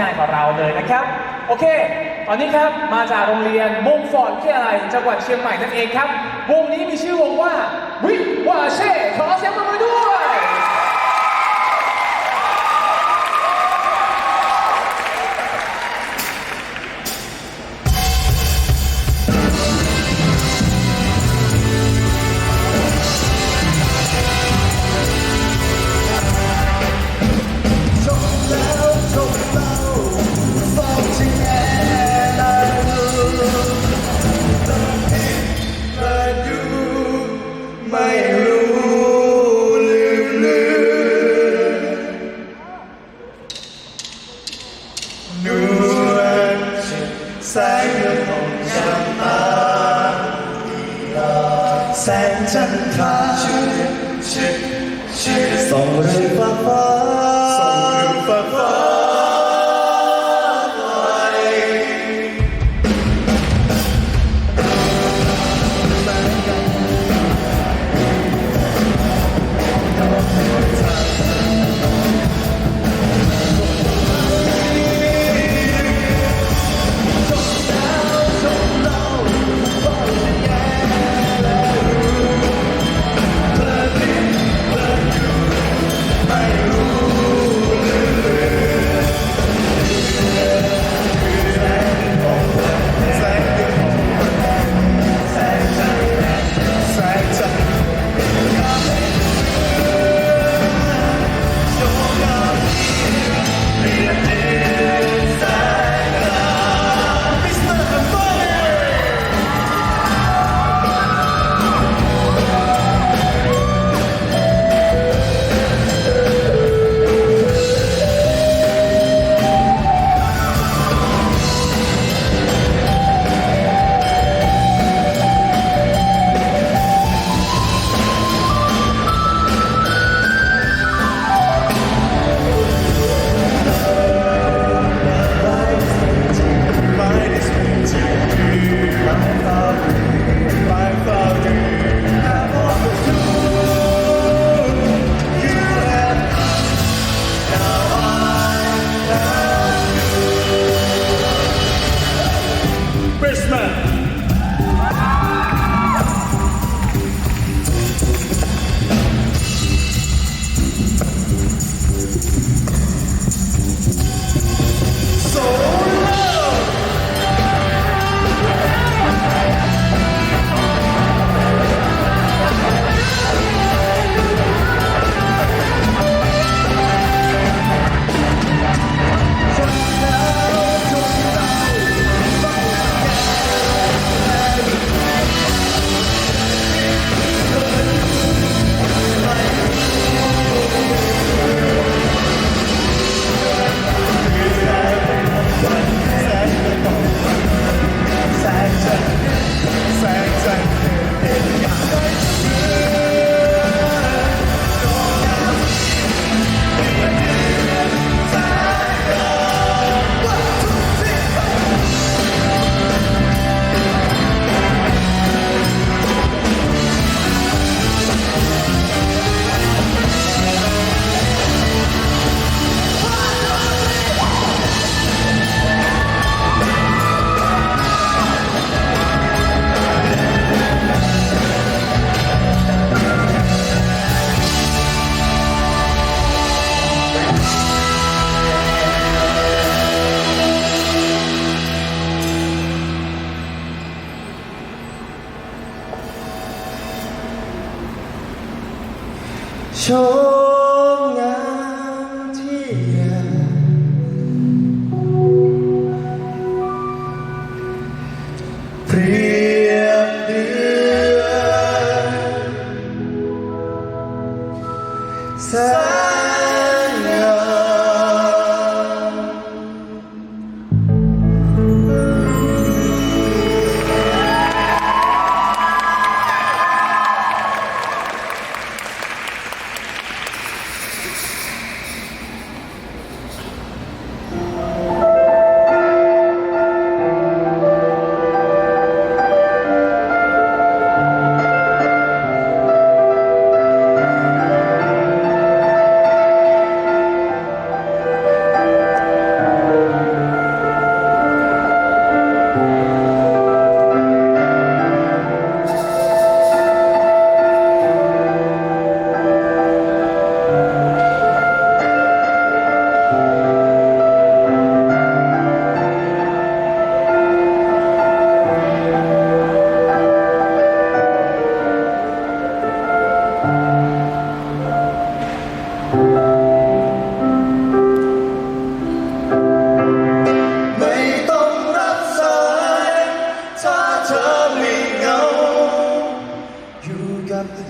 ง่ายกว่าเราเลยนะครับ โอเค ตอนนี้ครับมาจากโรงเรียนมงฟอร์ดที่อะไรจังหวัดเชียงใหม่นั่นเองครับ วงนี้มีชื่อวงว่าวิวาเช่ขอเสียงปรบมือด้วย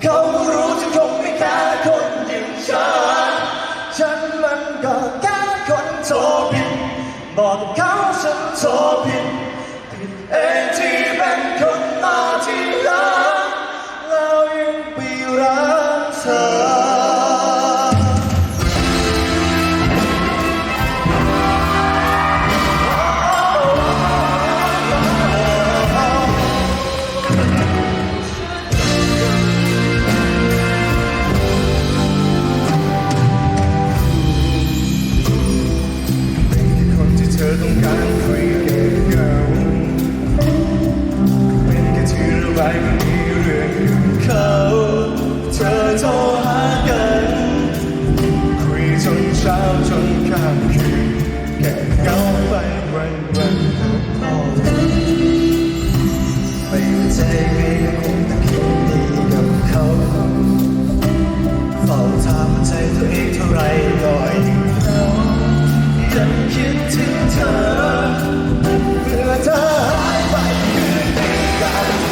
Kavrulan ใจตัวเองเท่าไรก็ยังเท่ายังคิดถึงเธอเมื่อเธอหายไปคืนนี้กัน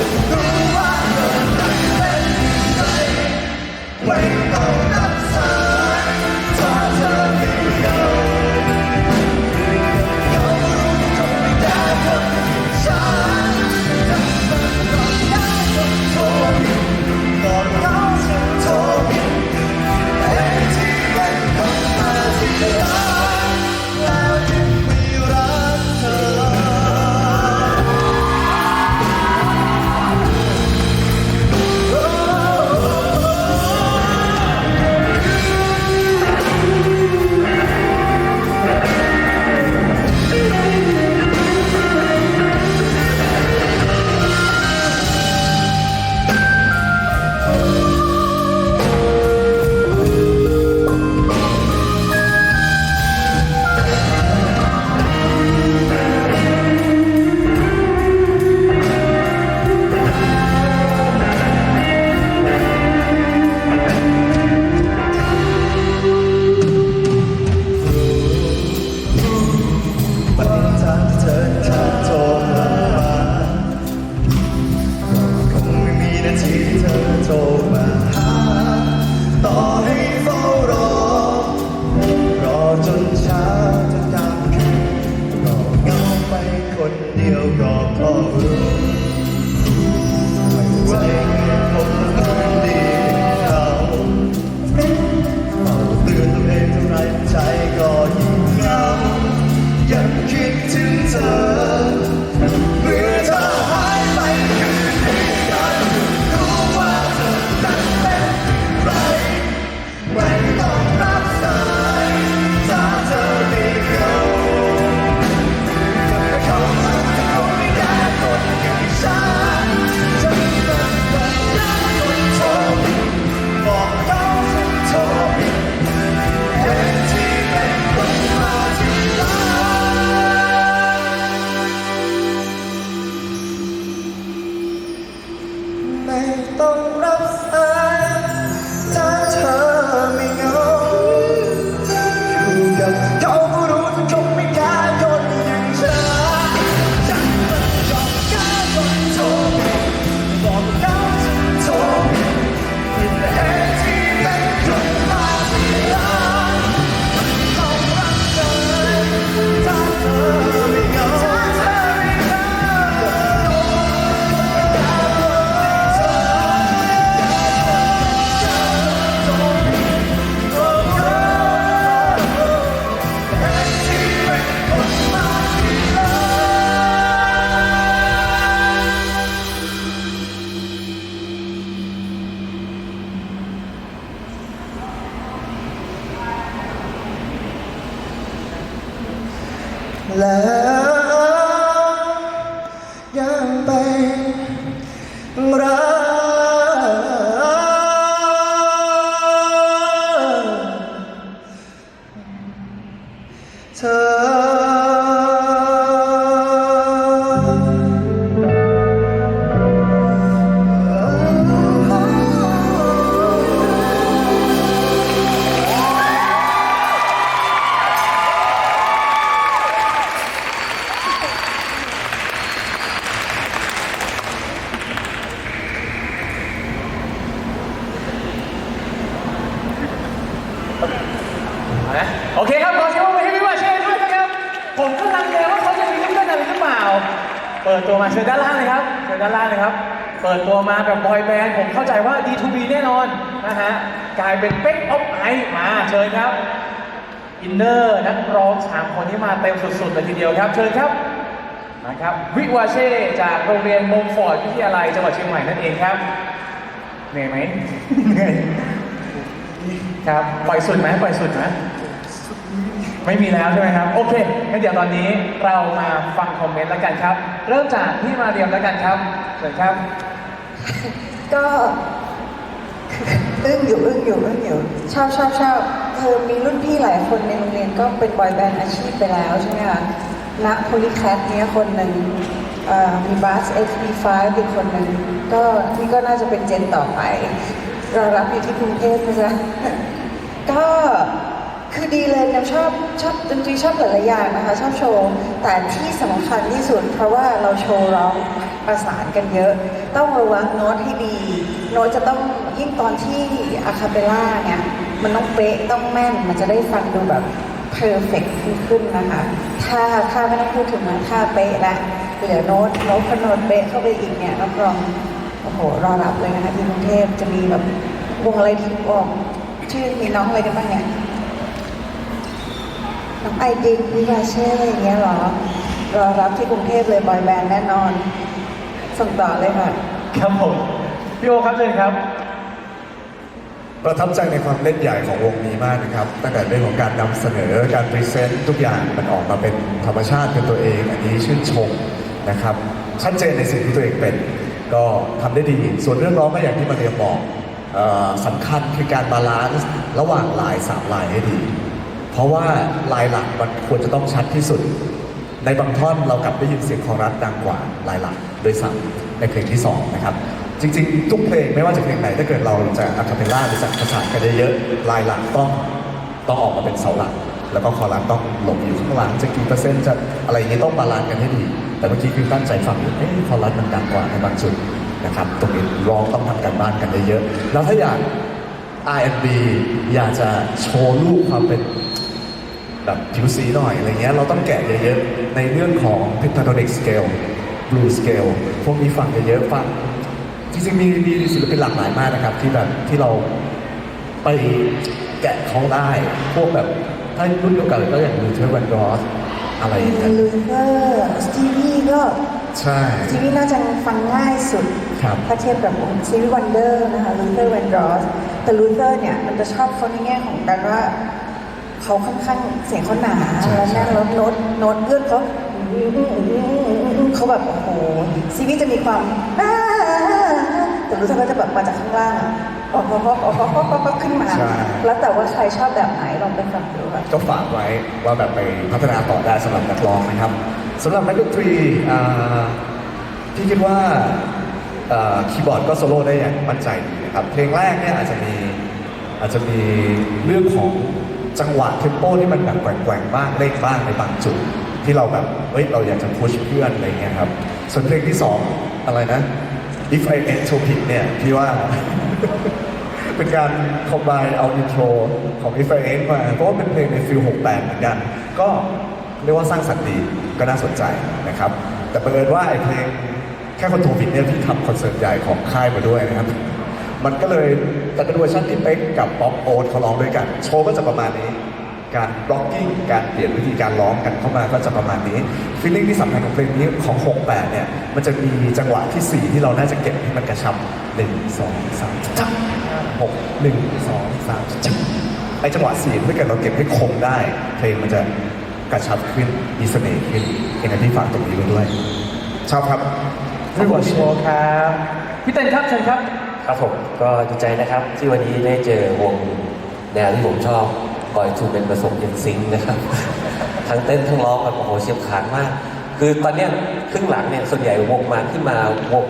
เปิดตัวมาเชิญด้านล่างเลยครับเชิญด้านล่างเลยครับ เปิดตัวมาแบบบอยแบนด์ผมเข้าใจว่า D2B แน่นอนนะฮะกลายเป็นเป๊กออฟไอมาเชิญครับอินเนอร์นักร้องสามคนที่มาเต็มสุดๆเลยทีเดียวครับ เชิญครับนะครับวิวาเช่จากโรงเรียนมงฟอร์ดวิทยาลัยจังหวัดเชียงใหม่นั่นเองครับเหนื่อยไหมเหนื่อยครับปล่อยสุดไหมปล่อยสุดไหมไม่มีแล้วใช่ไหมครับ โอเคงั้นเดี๋ยวตอนนี้เรามาฟังคอมเมนต์แล้วกันครับ เริ่มจากพี่มาเรียมแล้วกันครับเชิญครับ ก็อึ้งอยู่อึ้งอยู่อึ้งอยู่ชอบชอบชอบคือมีรุ่นพี่หลายคนในโรงเรียนก็เป็นบอยแบนด์อาชีพไปแล้วใช่ไหมคะณโพลิแคทเนี้ยคนหนึ่งอ่อมีบัส XB5 อีกคนหนึ่งก็นี่ก็น่าจะเป็นเจนต่อไป เรารับอยู่ที่กรุงเทพนะจ๊ะก็ คือดีเลยนะชอบชอบดนตรีชอบหลายๆอย่างนะคะ ชอบโชว์ แต่ที่สำคัญที่สุด เพราะว่าเราโชว์ร้องประสานกันเยอะ ต้องระวังโน้ตให้ดี โน้ตจะต้องยิ่งตอนที่อะคาเปล่าเนี่ยมันต้องเป๊ะต้องแม่นมันจะได้ฟังดูแบบเพอร์เฟกขึ้นนะคะ ถ้าถ้าไม่ต้องพูดถึงนถ้าเป๊ะและเหลือโน้ตโน้ตพอโน้ตเป๊ะเข้าไปอีกเนี่ยรับรองโอ้โหรอรับเลยนะคะที่กรุงเทพจะมีแบบวงอะไรที่บอกชื่อมีน้องอะไรกันบ้างเนี่ย ไอดินวิวาเช่อะไรอย่างเงี้ยเหรอรอรับที่กรุงเทพเลยบอยแบนด์แน่นอน ส่งต่อเลยค่ะ ครับผม พี่โอครับเชิญครับ ประทับใจในความเล่นใหญ่ของวงนี้มากนะครับ ตั้งแต่เรื่องของการนำเสนอการพรีเซนต์ทุกอย่างมันออกมาเป็นธรรมชาติเป็นตัวเอง อันนี้ชื่นชมนะครับ ชัดเจนในสิ่งที่ตัวเองเป็น ก็ทำได้ดี ส่วนเรื่องร้องก็อย่างที่มาเรียมบอกเออสำคัญคือการบาลานซ์ระหว่างลายสามลายให้ดี เพราะว่าลายหลักมันควรจะต้องชัดที่สุด ในบางท่อนเรากลับได้ยินเสียงขอรัฐดังกว่าลายหลักโดยซ้ำในเพลงที่สองนะครับจริงๆ ทุกเพลงไม่ว่าจะเพลงไหนถ้าเกิดเราจะอะคาเปลล่าหรือจะประสานกันเยอะๆลายหลักต้องต้องออกมาเป็นเสาหลัก แล้วก็คอรัสต้องหลบอยู่ข้างหลังจะกี่เปอร์เซ็นต์จะอะไรอย่างนี้ต้องบาลานซ์กันให้ดี แต่เมื่อกี้คือตั้งใจฟังอยู่เอ๊ะคอรัสมันดังกว่าในบางจุดนะครับตรงนี้ร้องต้องทำกันบ้านกันเยอะๆแล้วถ้าอยาก R&B อยากจะโชว์ลูกความเป็น แบบผิวสีหน่อยอะไรเงี้ยเราต้องแกะเยอะๆ ในเรื่องของ pentatonic scale blue scale พวกนี้ฟังเยอะๆฟังจริงๆมีมีศิลปินหลากหลายมากนะครับ ที่แบบที่เราไปแกะเขาได้ พวกแบบถ้ารุ่นเดียวกันก็อย่างลูเทอร์วันดรอสอะไรอย่างเงี้ยลูเทอร์สตีวีก็ใช่สตีวีน่าจะฟังง่ายสุดครับถ้าเทียบกับซีรีส์วันเดอร์นะคะลูเทอร์แวนดรอสแต่ลูเทอร์เนี่ย มันจะชอบเขาในแง่ของการว่า เขาค่อนข้างเสียงเขาหนาใช่แล้วแน่นใช่แล้วโน้ตโน้ตเอื้อนเขาเขาแบบโอ้โหซีรีส์จะมีความอ่าแต่รู้สึกว่าจะแบบมาจากข้างล่างอะออกพอพอพอพอพอพอขึ้นมาใช่แล้วแต่ว่าใครชอบแบบไหนลองไปฟังดูค่ะก็ฝากไว้ว่าแบบไปพัฒนาต่อได้สำหรับนักร้องนะครับสำหรับนักดนตรีอ่าพี่คิดว่าอ่าคีย์บอร์ดก็โซโล่ได้อย่างมั่นใจดีนะครับ เพลงแรกเนี่ยอาจจะมีอาจจะมีเรื่องของ จังหวะเทมโปที่มันแบบแกว่งๆบ้างเร่งบ้างในบางจุด ที่เราแบบเฮ้ยเราอยากจะพุชเพื่อนอะไรเงี้ยครับ ส่วนเพลงที่สองอะไรนะ If I End Topic เนี่ยพี่ว่า เป็นการคอมไบเอาอินโทรของ i f i n มาเพราะว่าเป็นเพลงในฟิล68 เหมือนกัน ก็เรียกว่าสร้างสรรค์ดีก็น่าสนใจนะครับ แต่บังเอิญว่าไอ้เพลงแค่คนโทรผิดเนี่ยพี่ทำคอนเสิร์ตใหญ่ของค่ายมาด้วยนะครับ มันก็เลยแต่เป็นเวอร์ชันที่เป๊กกับป๊อปโอ๊ตเขาร้องด้วยกัน โชว์ก็จะประมาณนี้ การบล็อกกิ้งการเปลี่ยนวิธีการร้องกันเข้ามาก็จะประมาณนี้ฟีลลิ่งที่สำคัญของเพลงนี้ของ 68 เนี่ย มันจะมีจังหวะที่ 4 ที่เราน่าจะเก็บให้มันกระชับ 1 2 3จับ6 1 2 3จับไอจังหวะ4ถ้าเกิดเราเก็บให้คมได้ เพลงมันจะกระชับขึ้นมีเสน่ห์ขึ้นยังไงพี่ฝากตรงนี้ไว้ด้วยชอบครับวิวาโชว์ครับพี่เต้นครับเชิญครับ ครับผมก็ดีใจนะครับ ที่วันนี้ได้เจอวงแนวที่ผมชอบบอยทูเป็นผสมเอ็นซิงนะครับ ทั้งเต้นทั้งร้องแบบโอ้โหเฉียบขาดมาก คือตอนเนี้ยครึ่งหลังเนี่ยส่วนใหญ่วงมาขึ้นมาวง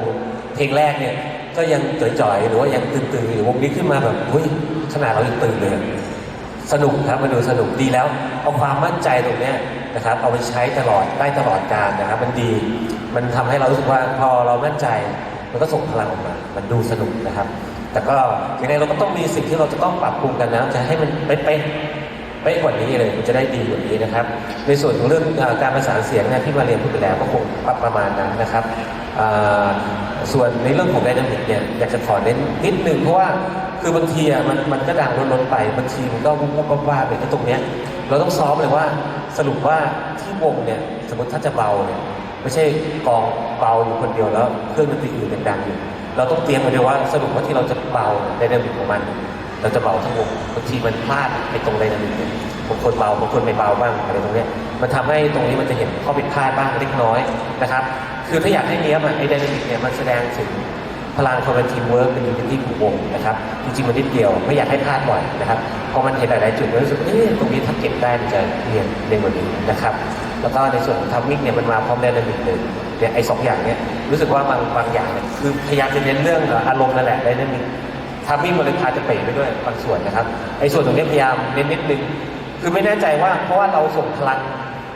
เพลงแรกเนี่ย ก็ยังจ่อยๆหรือว่ายังตื่นๆอยู่วงนี้ขึ้นมาแบบเฮ้ยขนาดเรายังตื่นเลยสนุกครับมันดูสนุกดีแล้ว เอาความมั่นใจตรงเนี้ยนะครับ เอาไปใช้ตลอดได้ตลอดการนะครับ มันดี มันทำให้เรารู้สึกว่าพอเรามั่นใจ มันก็ส่งพลังออกมา มันดูสนุกนะครับ แต่ก็ยังไงเราก็ต้องมีสิ่งที่เราจะต้องปรับปรุงกันนะ จะให้มันเป๊ะๆเป๊ะกว่านี้เลยมันจะได้ดีกว่านี้นะครับ ในส่วนของเรื่องการประสานเสียงเนี่ยที่มาเรียนพูดไปแล้วก็คงปรับประมาณนั้นนะครับ ส่วนในเรื่องของไดนามิกเนี่ยอยากจะขอเน้นนิดนึงเพราะว่าคือบางทีอะมันมันก็ดังล้นๆไปบางทีมันก็วุบวับว่าไปที่ตรงเนี้ยเราต้องซ้อมเลยว่าสรุปว่าที่วงเนี่ยสมมติถ้าจะเบาเนี่ยไม่ใช่กอง เบาอยู่คนเดียวแล้วเครื่องดนตรีอื่นดังๆอยู่ เราต้องเตรียมมาด้วยว่าสรุปว่าที่เราจะเบาไดนามิกของมัน เราจะเบาทั้งวงบางทีมันพลาดไอ้ตรงไดนามิกเนี่ยบางคนเบาบางคนไม่เบาบ้างอะไรตรงเนี้ยมันทำให้ตรงนี้มันจะเห็นข้อผิดพลาดบ้างเล็กน้อยนะครับ คือถ้าอยากให้เนี้ยมันไอ้ไดนามิกเนี่ยมันแสดงถึงพลังความเป็นทีมเวิร์กเป็นยูนิตี้ของวงนะครับ จริงๆมันนิดเดียวไม่อยากให้พลาดบ่อยนะครับพอมันเห็นหลายๆจุดมันรู้สึกเอ๊ะตรงนี้ถ้าเก็บได้มันจะเรียนเรียนกว่านี้นะครับ แล้วก็ในส่วนของทัมมิ่งเนี่ยมันมาพร้อมไดนามิก เลยเนี่ยไอ้สองอย่างเนี่ยรู้สึกว่าบางบางอย่างเนี่ยคือพยายามจะเน้นเรื่องอารมณ์นั่นแหละไดนามิกทำให้มันเลยพาจะเป๋ไปด้วยบางส่วนนะครับไอ้ส่วนตรงนี้พยายามเน้นนิดนึงคือไม่แน่ใจว่าเพราะว่าเราส่งพลัง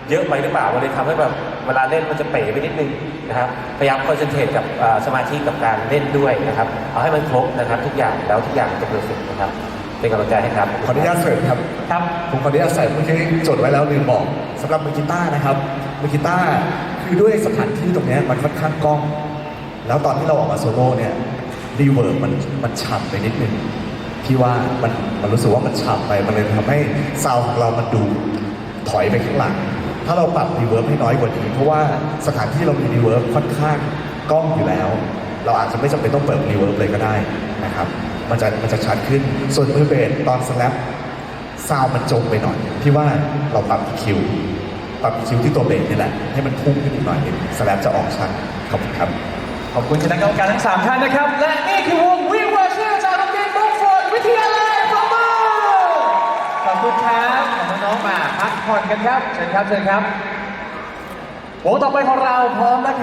เยอะไปหรือเปล่ามันเลยทำให้แบบเวลาเล่นมันจะเป๋ไปนิดนึงนะครับพยายามคอนเซนเทรตกับอ่าสมาธิกับการเล่นด้วยนะครับเอาให้มันครบนะครับทุกอย่างแล้วทุกอย่างจะเพอร์เฟกต์นะครับ เป็นกำลังใจให้ครับขออนุญาตเสริมครับครับผมขออนุญาตใส่เมื่อกี้จดไว้แล้วลืมบอกสำหรับมือกีตาร์นะครับมือกีตาร์ คือด้วยสถานที่ตรงนี้มันค่อนข้างกล้อง แล้วตอนที่เราออกมาโซโล่เนี่ยรีเวิร์บมันมันฉ่ำไปนิดนึงพี่ว่ามันมันรู้สึกว่ามันฉ่ำไปมันเลยทำให้ซาวของเรามันดูถอยไปข้างหลัง ถ้าเราปรับรีเวิร์บให้น้อยกว่านี้ เพราะว่าสถานที่เรามีรีเวิร์บค่อนข้างกล้องอยู่แล้ว เราอาจจะไม่จำเป็นต้องเปิดรีเวิร์บเลยก็ได้นะครับ มันจะมันจะชัดขึ้น ส่วนมือเบสตอนสแลปซาวมันจมไปหน่อย พี่ว่าเราปรับ EQ ปรับ EQ ที่ตัวเบสนี่แหละ ให้มันพุ่งขึ้นอีกหน่อยหนึงสแลปจะออกชัดขอบคุณครับ ขอบคุณคณะกรรมการทั้งสามท่านนะครับ และนี่คือวงวิวาเชียจากโรงเรียนบงฟอร์ดวิทยาลัยปรบมือขอบคุณครับขอน้องๆมาพักผ่อนกันครับ เชิญครับ เชิญครับวงต่อไปของเราพร้อมแล้วครับ